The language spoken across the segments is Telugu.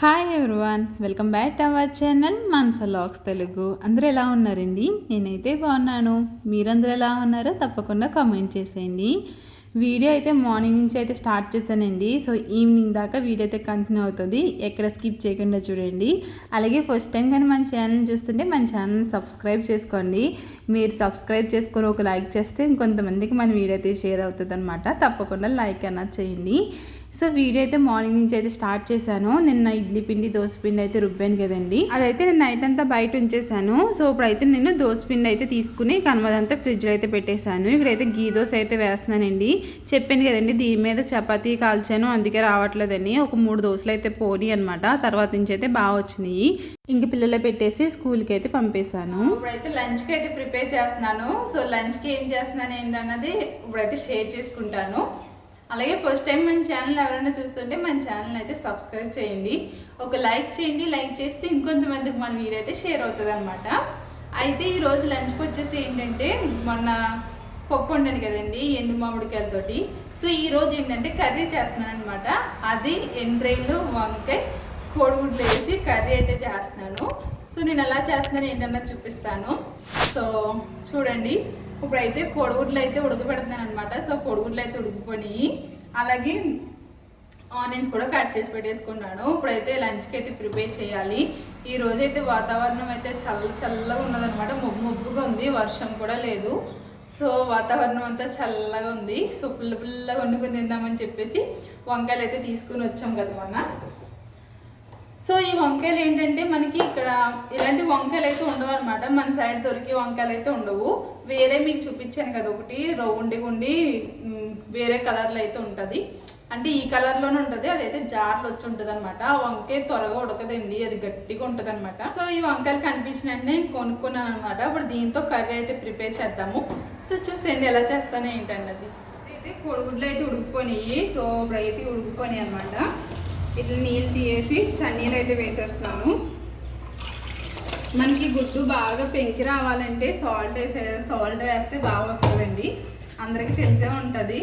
Hi everyone welcome back to our channel Manasa lakhs Telugu అందరూ ఎలా ఉన్నారండి? నేనైతే బాగున్నాను. మీరందరూ ఎలా ఉన్నారో తప్పకుండా కామెంట్ చేసేయండి. వీడియో అయితే మార్నింగ్ నుంచి అయితే స్టార్ట్ చేశానండి. సో ఈవినింగ్ దాకా వీడియో అయితే కంటిన్యూ అవుతుంది. ఎక్కడ స్కిప్ చేయకుండా చూడండి. అలాగే ఫస్ట్ టైం కానీ మన ఛానల్ చూస్తుంటే మన ఛానల్ సబ్స్క్రైబ్ చేసుకోండి. మీరు సబ్స్క్రైబ్ చేసుకొని ఒక లైక్ చేస్తే ఇంకొంతమందికి మన వీడియో అయితే షేర్ అవుతుంది అనమాట తప్పకుండా లైక్ అన్నది చేయండి. సో వీడియో అయితే మార్నింగ్ నుంచి అయితే స్టార్ట్ చేశాను. నిన్న ఇడ్లీ పిండి దోశ పిండి అయితే రుబ్బాను కదండి. అదైతే నేను నైట్ అంతా బయట ఉంచేసాను సో ఇప్పుడైతే నేను దోశ పిండి అయితే తీసుకుని కనమదంతా ఫ్రిడ్జ్లో అయితే పెట్టేశాను. ఇక్కడైతే గీ దోశ అయితే వేస్తున్నానండి. చెప్పాను కదండి దీని మీద చపాతీ కాల్చాను అందుకే రావట్లేదని. ఒక మూడు దోశలు అయితే పోనీ అనమాట తర్వాత నుంచి అయితే బాగా వచ్చినాయి. ఇంక పిల్లలు పెట్టేసి స్కూల్కి అయితే పంపేశాను. ఇప్పుడైతే లంచ్కి అయితే ప్రిపేర్ చేస్తున్నాను. సో లంచ్కి ఏం చేస్తున్నాను ఏంటన్నది ఇప్పుడైతే షేర్ చేసుకుంటాను. అలాగే ఫస్ట్ టైం మన ఛానల్ ఎవరైనా చూస్తుంటే మన ఛానల్ అయితే సబ్స్క్రైబ్ చేయండి. ఒక లైక్ చేయండి. లైక్ చేస్తే ఇంకొంతమందికి మన వీడియో అయితే షేర్ అవుతుంది అనమాట అయితే ఈరోజు లంచ్కి వచ్చేసి ఏంటంటే మొన్న పప్పు వండాను కదండి ఎండు మామిడికాయలతోటి సో ఈ రోజు ఏంటంటే కర్రీ చేస్తున్నాను అనమాట అది ఎండ్రైలు వంకాయ కోడిగుడ్లు వేసి కర్రీ అయితే చేస్తున్నాను. సో నేను ఎలా చేస్తున్నాను ఏంటన్నా చూపిస్తాను. సో చూడండి. ఇప్పుడైతే కోడిగుడ్లు అయితే ఉడకబెడుతున్నాను అనమాట సో కోడిగుడ్లు అయితే ఉడికిపోయి అలాగే ఆనియన్స్ కూడా కట్ చేసి పెట్టేసుకున్నాను. ఇప్పుడైతే లంచ్కి అయితే ప్రిపేర్ చేయాలి. ఈ రోజైతే వాతావరణం అయితే చల్ల చల్లగా ఉన్నదనమాట మబ్బు మబ్బుగా ఉంది. వర్షం కూడా లేదు. సో వాతావరణం అంతా చల్లగా ఉంది. సో పుల్ల పుల్లగా వండుకుని తిందామని చెప్పేసి వంకాయలు అయితే తీసుకుని వచ్చాం కదా మొన్న. సో ఈ వంకాయలు ఏంటంటే మనకి ఇక్కడ ఇలాంటి వంకాయలు అయితే ఉండవు అనమాట మన సైడ్ దొరికే వంకాయలు అయితే ఉండవు. వేరే మీకు చూపించాను కదా ఒకటి రౌండి ఉండి వేరే కలర్లో అయితే ఉంటుంది. అంటే ఈ కలర్లోనే ఉంటుంది అదైతే జార్లు వచ్చి ఉంటుంది అనమాట ఆ వంకాయ త్వరగా ఉడకదండి అది గట్టిగా ఉంటుంది అనమాట సో ఈ వంకాయలు కనిపించిన వెంటనే నేను కొనుక్కున్నాను అనమాట ఇప్పుడు దీంతో కర్రీ అయితే ప్రిపేర్ చేద్దాము. సో చూసేయండి ఎలా చేస్తాను ఏంటన్నది. అయితే కోడిగుడ్లు అయితే ఉడికిపోయినాయి. సో ఇప్పుడు అయితే ఉడికిపోయినాయి అనమాట ఇట్లా నీళ్ళు తీసేసి చన్నీళ్ళు అయితే వేసేస్తున్నాను. మనకి గుడ్డు బాగా పెంకి రావాలంటే సాల్ట్ వేసే సాల్ట్ వేస్తే బాగా వస్తుందండి. అందరికీ తెలిసే ఉంటుంది.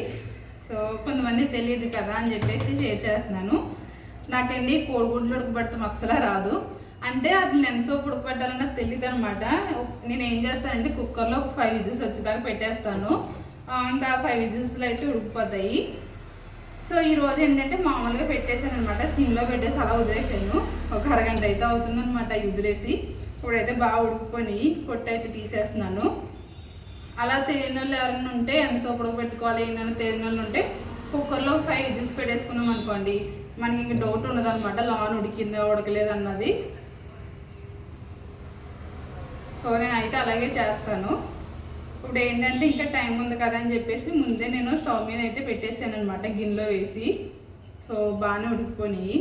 సో కొంతమంది తెలియదు కదా అని చెప్పేసి షేర్ చేస్తున్నాను నాకండి కోడిగుడ్లు ఉడకబెడతాం అస్సలు రాదు. అంటే అది లెన్స్ ఉడకబెట్టాలని నాకు తెలియదు అనమాట నేను ఏం చేస్తానంటే కుక్కర్లో ఒక ఫైవ్ విజిల్స్ వచ్చేదాకా పెట్టేస్తాను. ఇంకా ఫైవ్ విజిల్స్లో అయితే ఉడికిపోతాయి. సో ఈరోజు ఏంటంటే మామూలుగా పెట్టేశాను అనమాట సిమ్లో పెట్టేసి అలా వదిలేసాను ఒక అరగంట అయితే అవుతుంది అనమాట వదిలేసి. ఇప్పుడైతే బాగా ఉడికిపోయి పొట్టు అయితే తీసేస్తున్నాను. అలా తేనెలు వాళ్ళు ఎవరైనా ఉంటే ఎంత సోపుడు పెట్టుకోవాలి ఏంటని తేనెలు వాళ్ళు ఉంటే కుక్కర్లో ఫైవ్ విజిల్స్ పెట్టేసుకున్నాం అనుకోండి. మనకి ఇంక డౌట్ ఉండదు అనమాట లాన్ ఉడికిందా ఉడకలేదు అన్నది. సో నేను అయితే అలాగే చేస్తాను. ఇప్పుడు ఏంటంటే ఇంకా టైం ఉంది కదా అని చెప్పేసి ముందే నేను స్టవ్ మీద అయితే పెట్టేసాను అనమాట గిన్నెలో వేసి. సో బాగానే ఉడికిపోయి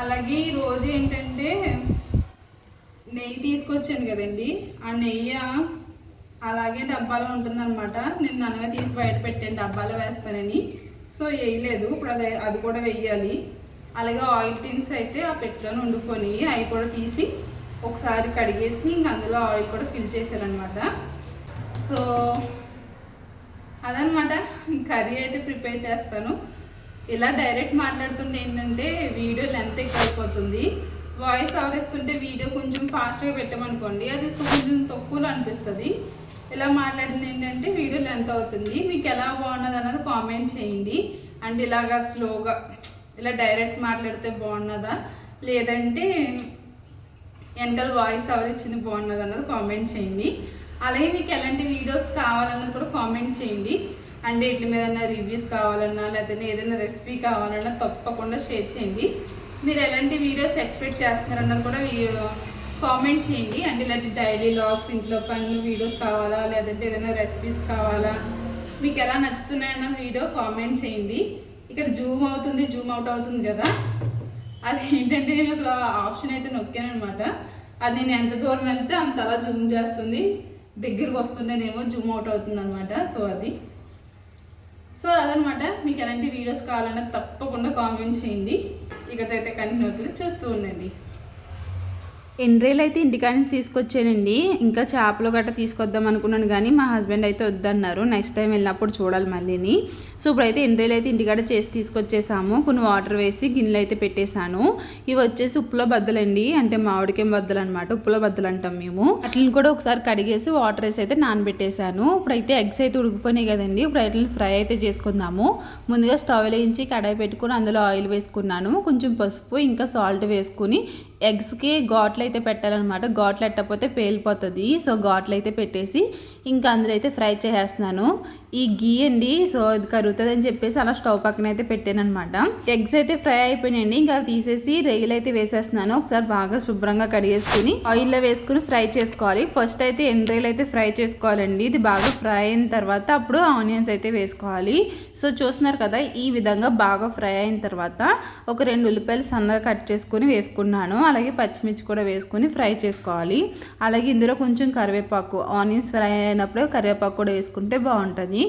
అలాగే ఈ రోజు ఏంటంటే నెయ్యి తీసుకొచ్చాను కదండి. ఆ నెయ్యి అలాగే డబ్బాలో ఉంటుందన్నమాట. నేను నన్నగా తీసి బయట పెట్టాను డబ్బాలో వేస్తానని. సో వేయలేదు ఇప్పుడు అది అది కూడా వెయ్యాలి అలాగే ఆయిల్ టిన్స్ అయితే ఆ పెట్టెలోనే వండుకొని అవి కూడా తీసి ఒకసారి కడిగేసి ఇంక అందులో ఆయిల్ కూడా ఫిల్ చేశానమాట సో అదనమాట కర్రీ అయితే ప్రిపేర్ చేస్తాను. ఇలా డైరెక్ట్ మాట్లాడుతుంటే ఏంటంటే వీడియో లెంత్ ఎక్కువ అయిపోతుంది వాయిస్ ఆవరిస్తుంటే వీడియో కొంచెం ఫాస్ట్గా పెట్టమనుకోండి అది కొంచెం తక్కువలో అనిపిస్తుంది. ఇలా మాట్లాడింది ఏంటంటే వీడియో లెంత్ అవుతుంది. మీకు ఎలా బాగున్నది అన్నది కామెంట్ చేయండి. అంటే ఇలాగా స్లోగా ఇలా డైరెక్ట్ మాట్లాడితే బాగున్నదా? లేదంటే వెనకాల వాయిస్ ఎవరిచ్చింది బాగున్నది అన్నది కామెంట్ చేయండి. అలాగే మీకు ఎలాంటి వీడియోస్ కావాలన్నది కూడా కామెంట్ చేయండి. అంటే వీటి మీద రివ్యూస్ కావాలన్నా లేదంటే ఏదైనా రెసిపీ కావాలన్నా తప్పకుండా షేర్ చేయండి. మీరు ఎలాంటి వీడియోస్ ఎక్స్పెక్ట్ చేస్తున్నారన్నది కూడా కామెంట్ చేయండి. అంటే ఇలాంటి డైలీ లాగ్స్ ఇంట్లో పనులు వీడియోస్ కావాలా లేదంటే ఏదైనా రెసిపీస్ కావాలా మీకు ఎలా నచ్చుతున్నాయన్న వీడియో కామెంట్ చేయండి. ఇక్కడ జూమ్ అవుతుంది జూమ్ అవుట్ అవుతుంది కదా. అది ఏంటంటే నేను అక్కడ ఆప్షన్ అయితే నొక్కాను అనమాట అది నేను ఎంత దూరం వెళ్తే అంత అలా జూమ్ చేస్తుంది. దగ్గరికి వస్తుండేనేమో జూమ్ అవుట్ అవుతుంది అనమాట సో అది. సో అదనమాట మీకు ఎలాంటి వీడియోస్ కావాలన్నా తప్పకుండా కామెంట్ చేయండి. ఇక్కడైతే కంటిన్యూ అవుతుంది. చూస్తూ ఉండండి. ఎండ్రేలు అయితే ఇంటికాడ నుంచి తీసుకొచ్చానండి. ఇంకా చేపలు గట్రా తీసుకొద్దాం అనుకున్నాను కానీ మా హస్బెండ్ అయితే వద్దన్నారు. నెక్స్ట్ టైం వెళ్ళినప్పుడు చూడాలి మళ్ళీని. సో ఇప్పుడైతే ఎండ్రేలు అయితే ఇంటికాడ చేసి తీసుకొచ్చేసాము. కొన్ని వాటర్ వేసి గిన్నెలు అయితే పెట్టేశాను. ఇవి వచ్చేసి ఉప్పులో బద్దలండి. అంటే మామిడికేం బద్దలు అనమాట ఉప్పులో బద్దలు అంటాం మేము. అట్లని కూడా ఒకసారి కడిగేసి వాటర్ వేసి అయితే నానబెట్టేశాను. ఇప్పుడైతే ఎగ్స్ అయితే ఉడికిపోయినాయి కదండి. ఇప్పుడు వాటిని ఫ్రై అయితే చేసుకుందాము. ముందుగా స్టవ్ వేయించి కడాయి పెట్టుకుని అందులో ఆయిల్ వేసుకున్నాను. కొంచెం పసుపు ఇంకా సాల్ట్ వేసుకుని ఎగ్స్కి ఘాట్లు అయితే పెట్టాలన్నమాట. ఘాట్లు ఎట్టకపోతే పేలిపోతుంది. సో ఘాట్లు అయితే పెట్టేసి ఇంకా అందులో అయితే ఫ్రై చేసేస్తున్నాను. ఈ గీ అండి. సో ఇది కరుగుతుంది అని చెప్పేసి అలా స్టవ్ పక్కన అయితే పెట్టాను అనమాట ఎగ్స్ అయితే ఫ్రై అయిపోయినాయండి. ఇంకా తీసేసి రేగులు అయితే వేసేస్తున్నాను. ఒకసారి బాగా శుభ్రంగా కడిగేసుకుని ఆయిల్లో వేసుకుని ఫ్రై చేసుకోవాలి. ఫస్ట్ అయితే ఎండ్రేలు అయితే ఫ్రై చేసుకోవాలండి. ఇది బాగా ఫ్రై అయిన తర్వాత అప్పుడు ఆనియన్స్ అయితే వేసుకోవాలి. సో చూస్తున్నారు కదా ఈ విధంగా బాగా ఫ్రై అయిన తర్వాత ఒక రెండు ఉల్లిపాయలు సన్నగా కట్ చేసుకుని వేసుకున్నాను. అలాగే పచ్చిమిర్చి కూడా వేసుకుని ఫ్రై చేసుకోవాలి. అలాగే ఇందులో కొంచెం కరివేపాకు ఆనియన్స్ ఫ్రై అయినప్పుడు కరివేపాకు కూడా వేసుకుంటే బాగుంటుంది.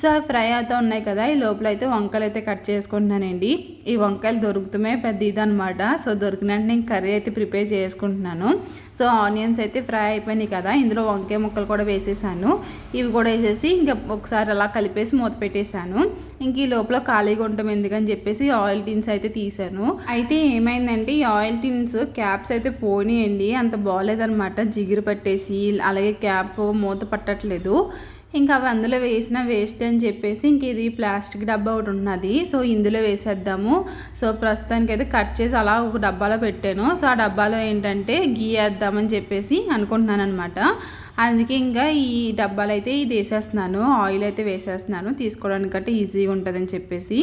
సో అవి ఫ్రై అవుతూ ఉన్నాయి కదా ఈ లోపల అయితే వంకాయలు అయితే కట్ చేసుకుంటున్నానండి. ఈ వంకాయలు దొరుకుతమే పెద్ద ఇదనమాట సో దొరికినట్టు నేను కర్రీ అయితే ప్రిపేర్ చేసుకుంటున్నాను. సో ఆనియన్స్ అయితే ఫ్రై అయిపోయినాయి కదా ఇందులో వంకాయ ముక్కలు కూడా వేసేసాను. ఇవి కూడా వేసేసి ఇంకా ఒకసారి అలా కలిపేసి మూత పెట్టేశాను. ఇంక ఈ లోపల ఖాళీగా ఉండటం ఎందుకని చెప్పేసి ఆయిల్ టిన్స్ అయితే తీసాను అయితే ఏమైందంటే ఈ ఆయిల్ టిన్స్ క్యాప్స్ అయితే పోనీయండి అంత బాగాలేదనమాట జిగురు పట్టేసి అలాగే క్యాప్ మూత పట్టట్లేదు. ఇంకా అవి అందులో వేసిన వేస్ట్ అని చెప్పేసి ఇంక ఇది ప్లాస్టిక్ డబ్బా ఒకటి ఉన్నది. సో ఇందులో వేసేద్దాము. సో ప్రస్తుతానికి అయితే కట్ చేసి అలా ఒక డబ్బాలో పెట్టాను. సో ఆ డబ్బాలో ఏంటంటే గీ వేద్దామని చెప్పేసి అనుకుంటున్నాను అనమాట అందుకే ఇంకా ఈ డబ్బాలు అయితే ఇది వేసేస్తున్నాను ఆయిల్ అయితే వేసేస్తున్నాను తీసుకోవడానికి అంటే ఈజీగా ఉంటుందని చెప్పేసి.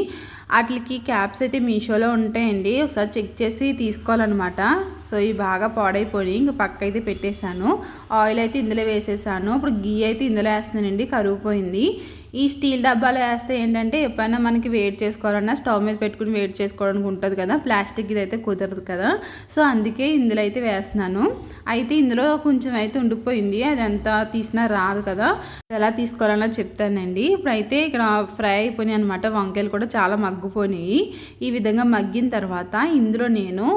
వాటికి క్యాప్స్ అయితే మీషోలో ఉంటాయండి ఒకసారి చెక్ చేసి తీసుకోవాలన్నమాట. సో ఇవి బాగా పాడైపోయి ఇంక పక్క అయితే పెట్టేశాను. ఆయిల్ అయితే ఇందులో వేసేసాను ఇప్పుడు గీ అయితే ఇందులో వేస్తున్నానండి కరిగిపోయింది ఈ స్టీల్ డబ్బాలో వేస్తే ఏంటంటే ఎప్పుడైనా మనకి వేడి చేసుకోవాలన్నా స్టవ్ మీద పెట్టుకుని వేడి చేసుకోవడానికి ఉంటుంది కదా ప్లాస్టిక్ ఇది అయితే కుదరదు కదా. సో అందుకే ఇందులో అయితే వేస్తున్నాను. అయితే ఇందులో కొంచెం అయితే ఉండిపోయింది అది ఎంత తీసినా రాదు కదా. ఎలా తీసుకోవాలన్నా చెప్తానండి. ఇప్పుడైతే ఇక్కడ ఫ్రై అయిపోయినాయి అనమాట వంకాయలు కూడా చాలా మగ్గిపోయినాయి. ఈ విధంగా మగ్గిన తర్వాత ఇందులో నేను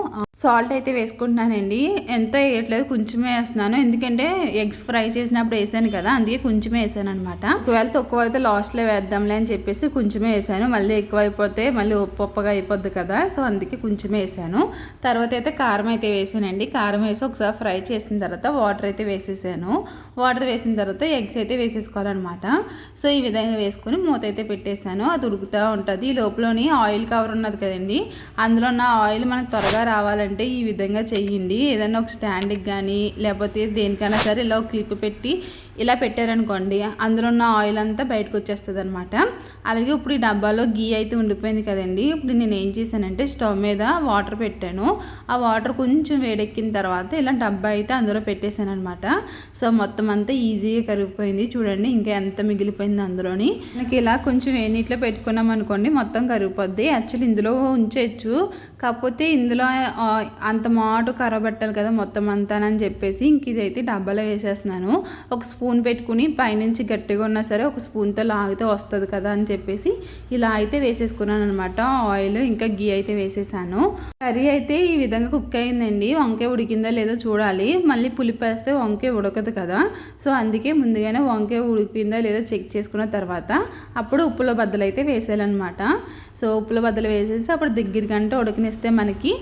సాల్ట్ అయితే వేసుకుంటున్నానండి. ఎంత వేయట్లేదు కొంచెమే వేస్తున్నాను. ఎందుకంటే ఎగ్స్ ఫ్రై చేసినప్పుడు వేసాను కదా అందుకే కొంచెమే వేసాను అనమాట ఒకవేళ తక్కువ అయితే లాస్ట్లో వేద్దాంలే అని చెప్పేసి కొంచెమే వేసాను. మళ్ళీ ఎక్కువ అయిపోతే మళ్ళీ ఉప్పు ఉప్పగా అయిపోద్ది కదా సో అందుకే కొంచెమే వేసాను. తర్వాత అయితే కారం అయితే వేసానండి. కారం వేసి ఒకసారి ఫ్రై చేసిన తర్వాత వాటర్ అయితే వేసేసాను. వాటర్ వేసిన తర్వాత ఎగ్స్ అయితే వేసేసుకోవాలన్నమాట. సో ఈ విధంగా వేసుకొని మూత అయితే పెట్టేశాను. అది ఉడుకుతూ ఉంటుంది. ఈ లోపలని ఆయిల్ కవర్ ఉన్నది కదండి అందులో ఉన్న ఆయిల్ మనకు త్వరగా రావాలంటే ఈ విధంగా చెయ్యండి. ఏదైనా ఒక స్టాండ్కి కానీ లేకపోతే దేనికైనా సరే ఇలా ఒక క్లిప్ పెట్టి ఇలా పెట్టారనుకోండి అందులో ఉన్న ఆయిల్ అంతా బయటకు వచ్చేస్తుంది అనమాట అలాగే ఇప్పుడు ఈ డబ్బాలో గీ అయితే ఉండిపోయింది కదండి. ఇప్పుడు నేను ఏం చేశానంటే స్టవ్ మీద వాటర్ పెట్టాను. ఆ వాటర్ కొంచెం వేడెక్కిన తర్వాత ఇలా డబ్బా అయితే అందులో పెట్టేశాను అనమాట సో మొత్తం అంతా ఈజీగా కరిగిపోయింది. చూడండి ఇంకా ఎంత మిగిలిపోయింది అందులోని. మనకి ఇలా కొంచెం వేణిట్లో పెట్టుకున్నాం అనుకోండి మొత్తం కరిగిపోద్ది. యాక్చువల్లీ ఇందులో ఉంచవచ్చు కాకపోతే ఇందులో అంత మాటు కరబట్టాలి కదా మొత్తం అంతా అని చెప్పేసి ఇంక ఇదైతే డబ్బాలో వేసేస్తున్నాను. ఒక స్పూన్ పెట్టుకుని పైనుంచి గట్టిగా ఉన్నా సరే ఒక స్పూన్తో లాగితే వస్తుంది కదా అని చెప్పేసి ఇలా అయితే వేసేసుకున్నాను అనమాట ఆయిల్ ఇంకా గీ అయితే వేసేసాను. కర్రీ అయితే ఈ విధంగా కుక్ అయిందండి. వంకాయ ఉడికిందా లేదో చూడాలి. మళ్ళీ పులిపేస్తే వంకాయ ఉడకదు కదా. సో అందుకే ముందుగానే వంకాయ ఉడికిందా లేదో చెక్ చేసుకున్న తర్వాత అప్పుడు ఉప్పుల బద్దలు అయితే వేసేయాలన్నమాట. సో ఉప్పుల బద్దలు వేసేసి అప్పుడు దగ్గరికంటే ఉడకనిస్తే మనకి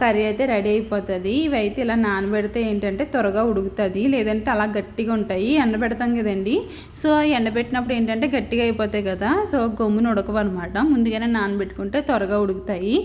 కర్రీ అయితే రెడీ అయిపోతుంది. ఇవైతే ఇలా నానబెడితే ఏంటంటే త్వరగా ఉడుకుతుంది. లేదంటే అలా గట్టిగా ఉంటాయి. ఉంటాయి ఎండబెడతాం కదండి. సో ఎండబెట్టినప్పుడు ఏంటంటే గట్టిగా అయిపోతాయి కదా. సో గమ్మును ఉడకవు అనమాట ముందుగానే నానబెట్టుకుంటే త్వరగా ఉడుకుతాయి.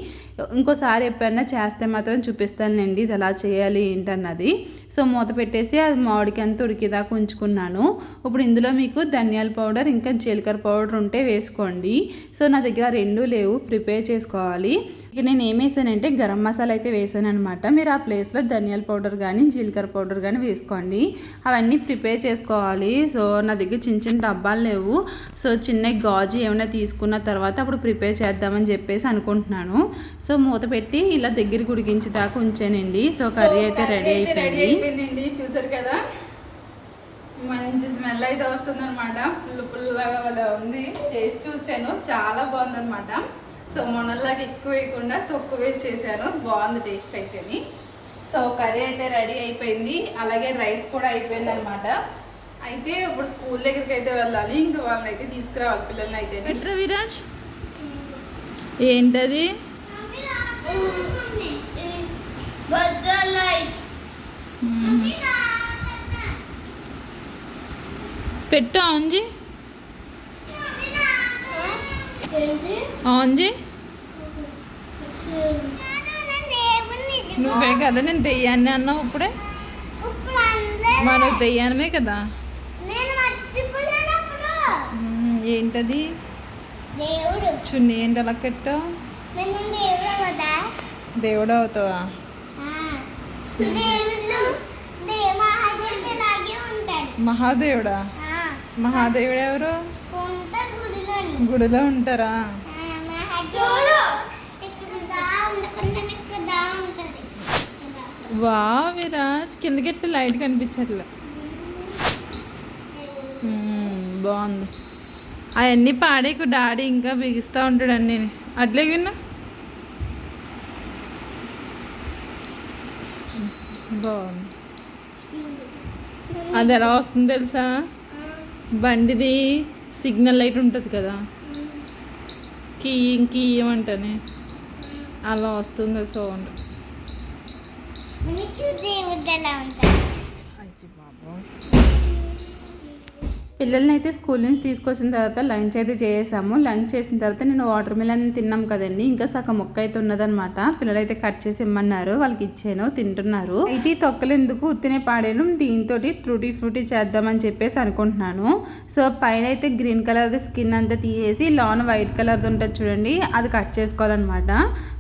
ఇంకోసారి ఎప్పుడైనా చేస్తే మాత్రం చూపిస్తానండి ఇది ఎలా చేయాలి ఏంటన్నది. సో మూత పెట్టేసి అది మామిడికి అంత ఉడికేదాకా ఉంచుకున్నాను. ఇప్పుడు ఇందులో మీకు ధనియాల పౌడర్ ఇంకా జీలకర్ర పౌడర్ ఉంటే వేసుకోండి. సో నా దగ్గర రెండు లేవు. ప్రిపేర్ చేసుకోవాలి. ఇక నేను ఏం వేసానంటే గరం మసాలా అయితే వేసాను అనమాట మీరు ఆ ప్లేస్లో ధనియాల పౌడర్ కానీ జీలకర్ర పౌడర్ కానీ వేసుకోండి. అవన్నీ ప్రిపేర్ చేసుకోవాలి. సో నా దగ్గర చిన్న చిన్న డబ్బాలు లేవు. సో చిన్న గాజు ఏమైనా తీసుకున్న తర్వాత అప్పుడు ప్రిపేర్ చేద్దామని చెప్పేసి అనుకుంటున్నాను. సో మూత పెట్టి ఇలా దగ్గరికి ఉడికించి దాకా ఉంచానండి. సో కర్రీ అయితే రెడీ అయిపోయింది. చూసారు కదా? మంచి స్మెల్ అయితే వస్తుంది అనమాట పుల్ల పుల్లగా ఉంది. టేస్ట్ చూసాను చాలా బాగుందన్నమాట. సో మొన్నలాగా ఎక్కువ వేయకుండా తక్కువ వేసి చేశాను. బాగుంది టేస్ట్ అయితేని. సో కర్రీ అయితే రెడీ అయిపోయింది. అలాగే రైస్ కూడా అయిపోయింది అనమాట అయితే ఇప్పుడు స్కూల్ దగ్గరికి అయితే వెళ్ళాలి. ఇంకా వాళ్ళని అయితే తీసుకురావాలి పిల్లల్ని అయితే. విరాజ్? ఏంటది? పెట్టు అంజీ ఆంజీ? నువ్వే కదా నేను తెయ్యాన్ని అన్నావు ఇప్పుడే? మనకు తెయ్యానమే కదా? ఏంటది? చున్నీ ఏంటి అలా కట్టావు? దేవుడు అవుతావా? మహాదేవుడు? మహాదేవుడా ఎవరు? గుడిలో ఉంటారా? వా విరాజ్. కిందకెట్టి లైట్ కనిపించట్లే. బాగుంది. అవన్నీ పాడేకు డాడీ ఇంకా బిగిస్తూ ఉంటాడు అన్నీ. అట్లే విన్నా? బాగుంది. అది ఎలా వస్తుంది తెలుసా? బండిది సిగ్నల్ లైట్ ఉంటుంది కదా. కీయం కీయమంటనే అలా వస్తుంది సౌండ్. మిచ్చు ఎలా పిల్లల్ని అయితే స్కూల్ నుంచి తీసుకొచ్చిన తర్వాత లంచ్ అయితే చేసాము లంచ్ చేసిన తర్వాత నేను వాటర్ మిలన్ తిన్నాం కదండి. ఇంకా సగం మొక్క అయితే ఉన్నదనమాట పిల్లలు అయితే కట్ చేసి ఇమ్మన్నారు. వాళ్ళకి ఇచ్చాను. తింటున్నారు. అయితే ఈ తొక్కలు ఎందుకు ఉత్తినే పాడాను? దీంతో ట్రూటీ ఫ్రూటీ చేద్దామని చెప్పేసి అనుకుంటున్నాను. సో పైన అయితే గ్రీన్ కలర్ స్కిన్ అంతా తీసేసి లాన్ వైట్ కలర్ది ఉంటుంది చూడండి. అది కట్ చేసుకోవాలన్నమాట.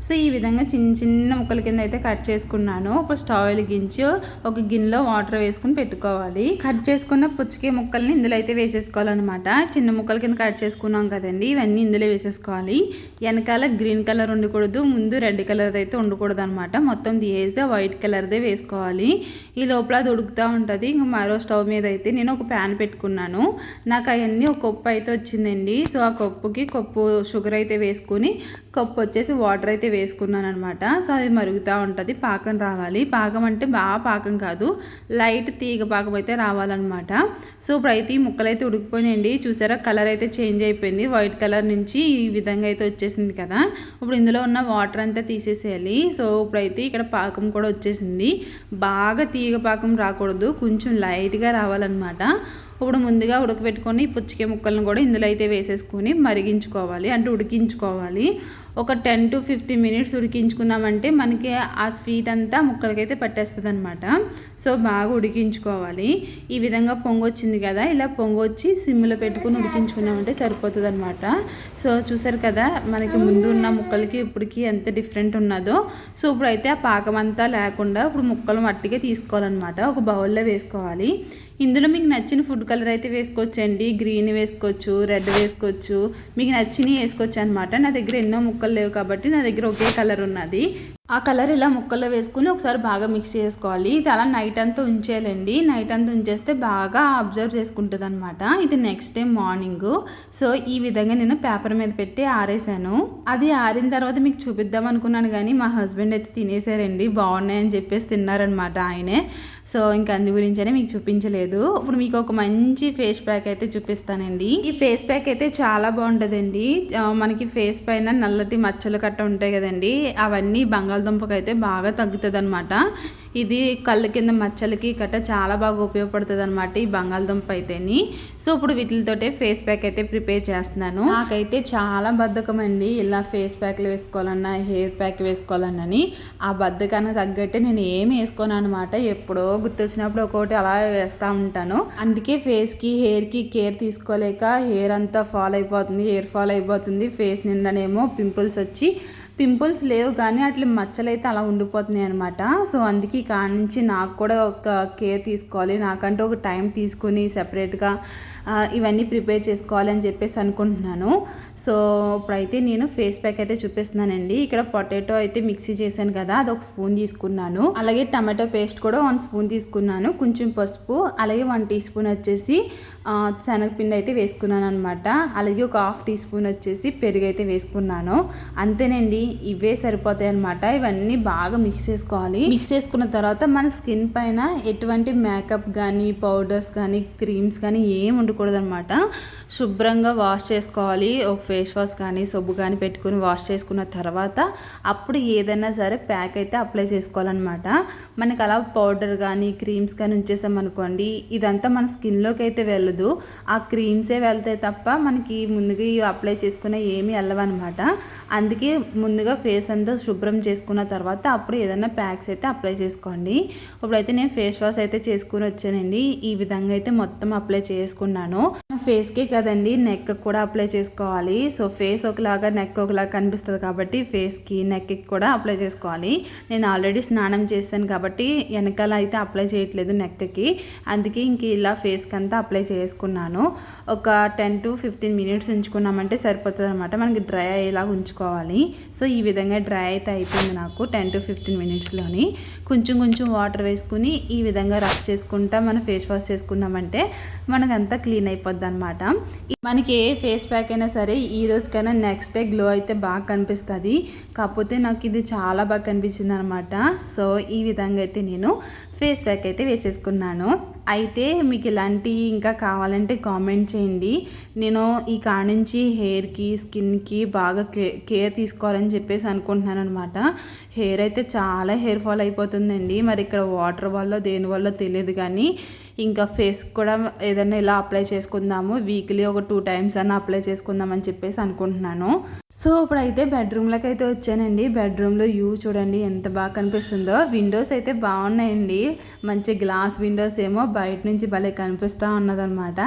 సో ఈ విధంగా చిన్న చిన్న ముక్కల కింద అయితే కట్ చేసుకున్నాను. ఒక స్టవ్ వెలిగించి ఒక గిన్నెలో వాటర్ వేసుకుని పెట్టుకోవాలి. కట్ చేసుకున్న పుచ్చికే ముక్కల్ని ఇందులో అయితే వేసేసుకోవాలన్నమాట. చిన్న ముక్కల కింద కట్ చేసుకున్నాం కదండి. ఇవన్నీ ఇందులో వేసేసుకోవాలి. వెనకాల గ్రీన్ కలర్ ఉండకూడదు. ముందు రెడ్ కలర్ అయితే ఉండకూడదు అనమాట మొత్తం తీసేసి వైట్ కలర్దే వేసుకోవాలి. ఈ లోపల అది ఉడుకుతూ ఉంటుంది. ఇంకా మరో స్టవ్ మీద అయితే నేను ఒక ప్యాన్ పెట్టుకున్నాను. నాకు అవన్నీ ఒక కప్పు అయితే వచ్చిందండి. సో ఆ కప్పుకి కప్పు షుగర్ అయితే వేసుకుని కప్పు వచ్చేసి వాటర్ అయితే వేసుకున్నాను అనమాట సో అది మరుగుతూ ఉంటుంది. పాకం రావాలి. పాకం అంటే బాగా పాకం కాదు. లైట్ తీగ పాకం అయితే రావాలన్నమాట. సో ఇప్పుడు అయితే ఈ ముక్కలు అయితే ఉడికిపోయినాయండి. చూసారా? కలర్ అయితే చేంజ్ అయిపోయింది. వైట్ కలర్ నుంచి ఈ విధంగా అయితే వచ్చేసింది కదా. ఇప్పుడు ఇందులో ఉన్న వాటర్ అంతా తీసేసేయాలి. సో ఇప్పుడైతే ఇక్కడ పాకం కూడా వచ్చేసింది. బాగా తీగ పాకం రాకూడదు. కొంచెం లైట్గా రావాలన్నమాట. ఇప్పుడు ముందుగా ఉడకబెట్టుకొని పుచ్చికే ముక్కలను కూడా ఇందులో అయితే వేసేసుకొని మరిగించుకోవాలి. అంటే ఉడికించుకోవాలి. ఒక టెన్ టు ఫిఫ్టీన్ మినిట్స్ ఉడికించుకున్నామంటే మనకి ఆ స్వీట్ అంతా ముక్కలకైతే పట్టేస్తుంది అనమాట సో బాగా ఉడికించుకోవాలి. ఈ విధంగా పొంగు వచ్చింది కదా ఇలా పొంగు వచ్చి సిమ్లో పెట్టుకుని ఉడికించుకున్నామంటే సరిపోతుంది అనమాట సో చూసారు కదా మనకి ముందు ఉన్న ముక్కలకి ఇప్పటికి ఎంత డిఫరెంట్ ఉన్నదో. సో ఇప్పుడైతే ఆ పాకం అంతా లేకుండా ఇప్పుడు ముక్కలు మట్టిగా తీసుకోవాలన్నమాట. ఒక బౌల్లో వేసుకోవాలి. ఇందులో మీకు నచ్చిన ఫుడ్ కలర్ అయితే వేసుకోవచ్చండి. గ్రీన్ వేసుకోవచ్చు రెడ్ వేసుకోవచ్చు. మీకు నచ్చినవి వేసుకోవచ్చు అనమాట నా దగ్గర ఎన్నో ముక్కలు లేవు కాబట్టి నా దగ్గర ఒకే కలర్ ఉన్నది. ఆ కలర్ ఇలా ముక్కల్లో వేసుకుని ఒకసారి బాగా మిక్స్ చేసుకోవాలి. ఇది అలా నైట్ అంతా ఉంచేయాలండి. నైట్ అంతా ఉంచేస్తే బాగా అబ్జర్వ్ చేసుకుంటుంది అనమాట ఇది నెక్స్ట్ డే మార్నింగ్. సో ఈ విధంగా నేను పేపర్ మీద పెట్టి ఆరేసాను. అది ఆరిన తర్వాత మీకు చూపిద్దాం అనుకున్నాను కానీ మా హస్బెండ్ అయితే తినేసారండి. బాగున్నాయని చెప్పేసి తిన్నారనమాట ఆయనే. సో ఇంకా అందు గురించనే మీకు చూపించలేదు. ఇప్పుడు మీకు ఒక మంచి ఫేస్ ప్యాక్ అయితే చూపిస్తానండి. ఈ ఫేస్ ప్యాక్ అయితే చాలా బాగుంటుందండి. మనకి ఫేస్ పైన నల్లటి మచ్చలు కట్ట ఉంటాయి కదండి. అవన్నీ బంగాళదుంపకైతే బాగా తగ్గుతుంది అనమాట ఇది కళ్ళ కింద మచ్చలకి గట్ట చాలా బాగా ఉపయోగపడుతుంది అనమాట ఈ బంగాళదుంప అయితేని. సో ఇప్పుడు వీటితోటే ఫేస్ ప్యాక్ అయితే ప్రిపేర్ చేస్తున్నాను. నాకైతే చాలా బద్ధకం అండి ఇలా ఫేస్ ప్యాక్లు వేసుకోవాలన్నా హెయిర్ ప్యాక్ వేసుకోవాలన్నని. ఆ బద్ధకాన్ని తగ్గట్టే నేను ఏమి వేసుకోను అనమాట ఎప్పుడో గుర్తొచ్చినప్పుడు ఒకటి అలా వేస్తూ ఉంటాను. అందుకే ఫేస్కి హెయిర్కి కేర్ తీసుకోలేక హెయిర్ అంతా ఫాల్ అయిపోతుంది హెయిర్ ఫాల్ అయిపోతుంది. ఫేస్ నిండానేమో పింపుల్స్ వచ్చి పింపుల్స్ లేవు కానీ అట్లా మచ్చలు అయితే అలా ఉండిపోతున్నాయి అనమాట సో అందుకే కాడ నుంచి నాకు కూడా ఒక కేర్ తీసుకోవాలి. నాకంటూ ఒక టైం తీసుకుని సపరేట్గా ఇవన్నీ ప్రిపేర్ చేసుకోవాలి అని చెప్పేసి అనుకుంటున్నాను. సో ఇప్పుడైతే నేను ఫేస్ ప్యాక్ అయితే చూపిస్తున్నానండి. ఇక్కడ పొటాటో అయితే మిక్సీ చేశాను కదా అది ఒక స్పూన్ తీసుకున్నాను. అలాగే టమాటో పేస్ట్ కూడా వన్ స్పూన్ తీసుకున్నాను. కొంచెం పసుపు అలాగే వన్ టీ స్పూన్ వచ్చేసి శనగపిండి అయితే వేసుకున్నాను అనమాట అలాగే ఒక హాఫ్ టీ స్పూన్ వచ్చేసి పెరుగు అయితే వేసుకున్నాను. అంతేనండి ఇవే సరిపోతాయి అనమాట ఇవన్నీ బాగా మిక్స్ చేసుకోవాలి. మిక్స్ చేసుకున్న తర్వాత మన స్కిన్ పైన ఎటువంటి మేకప్ కానీ పౌడర్స్ కానీ క్రీమ్స్ కానీ ఏం ఉండకూడదు అనమాట శుభ్రంగా వాష్ చేసుకోవాలి. ఒక ఫేస్ వాష్ కానీ సబ్బు కానీ పెట్టుకుని వాష్ చేసుకున్న తర్వాత అప్పుడు ఏదైనా సరే ప్యాక్ అయితే అప్లై చేసుకోవాలన్నమాట. మనకి అలా పౌడర్ కానీ క్రీమ్స్ కానీ ఉంచేసామనుకోండి ఇదంతా మన స్కిన్లోకి అయితే వెళ్ళదు. ఆ క్రీమ్సే వెళ్తాయి తప్ప మనకి ముందుగా ఇవి అప్లై చేసుకునే ఏమీ వెళ్ళవన్నమాట. అందుకే ముందుగా ఫేస్ అంతా శుభ్రం చేసుకున్న తర్వాత అప్పుడు ఏదైనా ప్యాక్స్ అయితే అప్లై చేసుకోండి. ఇప్పుడైతే నేను ఫేస్ వాష్ అయితే చేసుకుని వచ్చానండి. ఈ విధంగా అయితే మొత్తం అప్లై చేసుకున్నాను. ఫేస్కే కదండి నెక్ కూడా అప్లై చేసుకోవాలి. సో ఫేస్ ఒకలాగా నెక్ ఒకలాగా కనిపిస్తుంది కాబట్టి ఫేస్కి నెక్కి కూడా అప్లై చేసుకోవాలి. నేను ఆల్రెడీ స్నానం చేశాను కాబట్టి వెనకాల అయితే అప్లై చేయట్లేదు నెక్కి. అందుకే ఇంక ఇలా ఫేస్కి అంతా అప్లై చేయాలి చేసుకున్నాను. ఒక టెన్ టు ఫిఫ్టీన్ మినిట్స్ ఉంచుకున్నామంటే సరిపోతుంది అనమాట మనకి డ్రై అయ్యేలాగా ఉంచుకోవాలి. సో ఈ విధంగా డ్రై అయితే అయిపోయింది నాకు టెన్ టు ఫిఫ్టీన్ మినిట్స్లోని. కొంచెం కొంచెం వాటర్ వేసుకుని ఈ విధంగా రఫ్ చేసుకుంటా మనం ఫేస్ వాష్ చేసుకున్నామంటే మనకంతా క్లీన్ అయిపోద్ది అనమాట మనకి ఏ ఫేస్ ప్యాక్ అయినా సరే ఈ రోజుకైనా నెక్స్ట్ డే గ్లో అయితే బాగా కనిపిస్తుంది. కాకపోతే నాకు ఇది చాలా బాగా కనిపించింది అనమాట సో ఈ విధంగా అయితే నేను ఫేస్ ప్యాక్ అయితే వేసేసుకున్నాను. అయితే మీకు ఇలాంటి ఇంకా కావాలంటే కామెంట్ చేయండి. నేను ఈ కాడ నుంచి హెయిర్కి స్కిన్కి బాగా కే కేర్ తీసుకోవాలని చెప్పేసి అనుకుంటున్నాను అనమాట హెయిర్ అయితే చాలా హెయిర్ ఫాల్ అయిపోతుందండి. మరి ఇక్కడ వాటర్ వల్ల దేని వల్ల తెలియదు కానీ ఇంకా ఫేస్ కూడా ఏదైనా ఇలా అప్లై చేసుకుందాము వీక్లీ ఒక టూ టైమ్స్ అని అప్లై చేసుకుందాం అని చెప్పేసి అనుకుంటున్నాను. సో ఇప్పుడైతే బెడ్రూమ్లోకి అయితే వచ్చానండి. బెడ్రూమ్లో వ్యూ చూడండి ఎంత బాగా కనిపిస్తుందో. విండోస్ అయితే బాగున్నాయండి. మంచి గ్లాస్ విండోస్ ఏమో బయట నుంచి భలే కనిపిస్తూ ఉన్నదన్నమాట.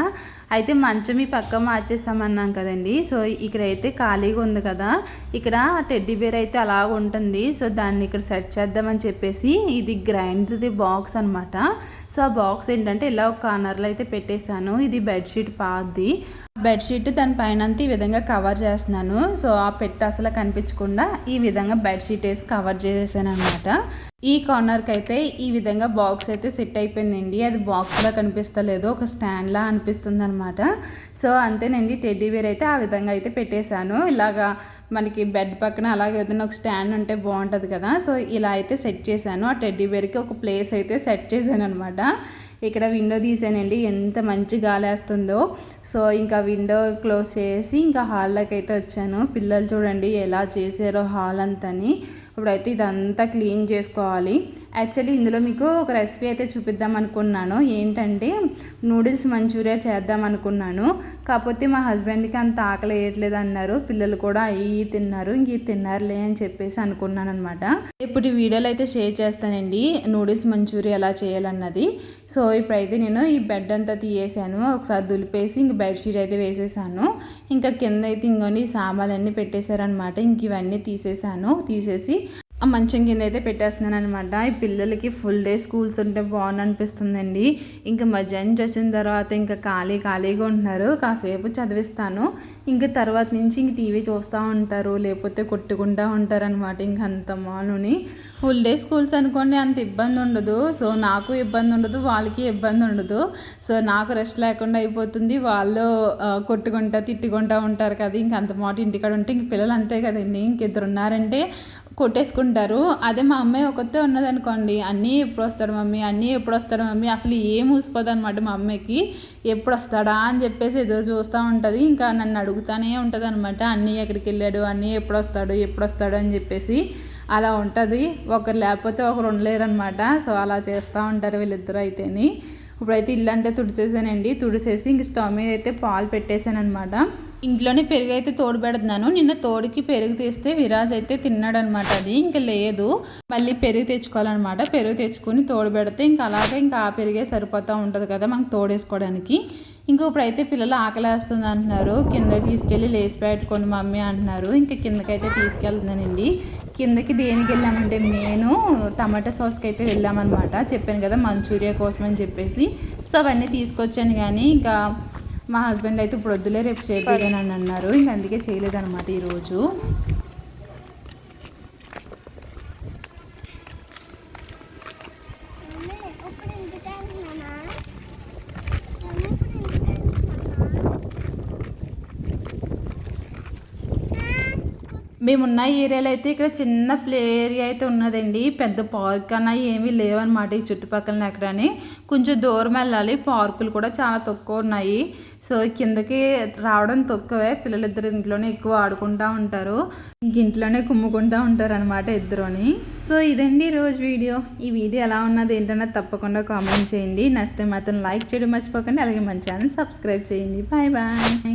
అయితే మంచం ఈ పక్క మార్చేస్తామన్నాం కదండి. సో ఇక్కడైతే ఖాళీగా ఉంది కదా. ఇక్కడ టెడ్డీ బేర్ అయితే అలాగ ఉంటుంది. సో దాన్ని ఇక్కడ సెట్ చేద్దామని చెప్పేసి ఇది గ్రైండర్ది బాక్స్ అనమాట సో ఆ బాక్స్ ఏంటంటే ఇలా ఒక కార్నర్లో అయితే పెట్టేశాను. ఇది బెడ్షీట్ పాది బెడ్షీట్ దాని పైన అంతా ఈ విధంగా కవర్ చేస్తున్నాను. సో ఆ పెట్ట అసలు కనిపించకుండా ఈ విధంగా బెడ్షీట్ వేసి కవర్ చేసేసాను అనమాట ఈ కార్నర్కి అయితే ఈ విధంగా బాక్స్ అయితే సెట్ అయిపోయిందండి. అది బాక్స్లా కనిపిస్తలేదు. ఒక స్టాండ్లా అనిపిస్తుంది అనమాట సో అంతేనండి. టెడ్డీ వేర్ అయితే ఆ విధంగా అయితే పెట్టేశాను. ఇలాగా మనకి బెడ్ పక్కన అలాగే ఏదైనా ఒక స్టాండ్ ఉంటే బాగుంటుంది కదా. సో ఇలా అయితే సెట్ చేశాను. ఆ టెడ్డీ బేర్కి ఒక ప్లేస్ అయితే సెట్ చేశాను అనమాట ఇక్కడ విండో తీసానండి. ఎంత మంచి గాలి వేస్తుందో సో ఇంకా విండో క్లోజ్ చేసి ఇంకా హాల్లోకి అయితే వచ్చాను. పిల్లలు చూడండి ఎలా చేసారో హాల్ అంతని. ఇప్పుడైతే ఇదంతా క్లీన్ చేసుకోవాలి. యాక్చువల్లీ ఇందులో మీకు ఒక రెసిపీ అయితే చూపిద్దాం అనుకున్నాను. ఏంటంటే నూడిల్స్ మంచూరియా చేద్దాం అనుకున్నాను. కాకపోతే మా హస్బెండ్కి అంత ఆకలి వేయట్లేదు అన్నారు. పిల్లలు కూడా అవి తిన్నారు. ఇంక తిన్నారులే అని చెప్పేసి అనుకున్నాను అనమాట ఇప్పుడు ఈ వీడియోలు అయితే షేర్ చేస్తానండి నూడిల్స్ మంచూరియా ఎలా చేయాలన్నది. సో ఇప్పుడైతే నేను ఈ బెడ్ అంతా తీయేసాను. ఒకసారి దులిపేసి ఇంక బెడ్షీట్ అయితే వేసేసాను. ఇంకా కింద అయితే ఇంకొని సామాన్లు సామాన్లన్నీ పెట్టేశారనమాట ఇంక ఇవన్నీ తీసేసాను. తీసేసి ఆ మంచం కింద అయితే పెట్టేస్తున్నాను అనమాట ఈ పిల్లలకి ఫుల్ డే స్కూల్స్ ఉంటే బాగుంది అనిపిస్తుందండి ఇంకా మధ్యాహ్నం చేసిన తర్వాత ఇంకా ఖాళీ ఖాళీగా ఉంటున్నారు. కాసేపు చదివిస్తాను. ఇంకా తర్వాత నుంచి ఇంక టీవీ చూస్తూ ఉంటారు. లేకపోతే కొట్టుకుంటూ ఉంటారు అనమాట ఇంక అంత మానుని. ఫుల్ డే స్కూల్స్ అనుకోండి అంత ఇబ్బంది ఉండదు. సో నాకు ఇబ్బంది ఉండదు వాళ్ళకి ఇబ్బంది ఉండదు. సో నాకు రెస్ట్ లేకుండా అయిపోతుంది. వాళ్ళు కొట్టుకుంటా తిట్టుకుంటూ ఉంటారు కదా. ఇంక అంత మాట ఇంటికాడ ఉంటే ఇంక పిల్లలు అంతే కదండి. ఇంకిద్దరు ఉన్నారంటే కొట్టేసుకుంటారు. అదే మా అమ్మాయి ఒకతే ఉన్నదనుకోండి అన్నీ ఎప్పుడు వస్తాడు మమ్మీ అన్నీ ఎప్పుడు వస్తాడు మమ్మీ అసలు ఏం ఊసిపోదు అనమాట మా అమ్మాయికి ఎప్పుడు వస్తాడా అని చెప్పేసి ఎదురు చూస్తూ ఉంటుంది. ఇంకా నన్ను అడుగుతానే ఉంటుంది అనమాట అన్నీ ఎక్కడికి వెళ్ళాడు అన్నీ ఎప్పుడు వస్తాడు ఎప్పుడు వస్తాడు అని చెప్పేసి అలా ఉంటుంది. ఒకరు లేకపోతే ఒకరు ఉండలేరు అనమాట సో అలా చేస్తూ ఉంటారు వీళ్ళిద్దరూ అయితేని. ఇప్పుడైతే ఇల్లంతా తుడిచేసానండి. తుడిచేసి ఇంక స్టవ్ మీద అయితే పాలు పెట్టేశాను అనమాట ఇంట్లోనే పెరుగు అయితే తోడు పెడుతున్నాను నిన్న తోడుకి పెరుగు తీస్తే విరాజ్ అయితే తిన్నాడు అనమాట అది. ఇంకా లేదు. మళ్ళీ పెరుగు తెచ్చుకోవాలన్నమాట పెరుగు తెచ్చుకొని తోడు పెడితే ఇంకా అలాగే ఇంకా ఆ పెరిగే సరిపోతూ ఉంటుంది కదా మనకు తోడేసుకోవడానికి. ఇంకా ఇప్పుడైతే పిల్లలు ఆకలేస్తుంది అంటున్నారు. కింద తీసుకెళ్ళి లేసి పెట్టుకోండి మమ్మీ అంటున్నారు. ఇంకా కిందకైతే తీసుకెళ్తున్నానండి. కిందకి దేనికి వెళ్ళామంటే నేను టమాటా సాస్కి అయితే వెళ్ళామన్నమాట చెప్పాను కదా మంచూరియా కోసం అని చెప్పేసి. సో అవన్నీ తీసుకొచ్చాను కానీ ఇంకా మా హస్బెండ్ అయితే ఇప్పుడు వద్దులే రేపు అని అన్నారు. ఇంక అందుకే చేయలేదన్నమాట ఈరోజు ఇప్పుడు ఇంటికి వెళ్తున్నానా ఇప్పుడు ఇంటికి మేమున్న ఏరియాలో అయితే ఇక్కడ చిన్న ప్లే ఏరియా అయితే ఉన్నదండి. పెద్ద పార్క్ అన్న ఏమీ లేవన్నమాట ఈ చుట్టుపక్కల ఎక్కడని కొంచెం దూరం వెళ్ళాలి. పార్కులు కూడా చాలా తక్కువ ఉన్నాయి. సో కిందకి రావడం తక్కువే. పిల్లలిద్దరు ఇంట్లోనే ఎక్కువ ఆడుకుంటూ ఉంటారు. ఇంక ఇంట్లోనే కుమ్ముకుంటూ ఉంటారు అనమాట ఇద్దరుని. సో ఇదండి రోజు వీడియో. ఈ వీడియో ఎలా ఉన్నది ఏంటన్నది తప్పకుండా కామెంట్ చేయండి. నచ్చితే మాత్రం లైక్ చేయడం మర్చిపోకండి. అలాగే మన ఛానల్ సబ్స్క్రైబ్ చేయండి. Bye bye.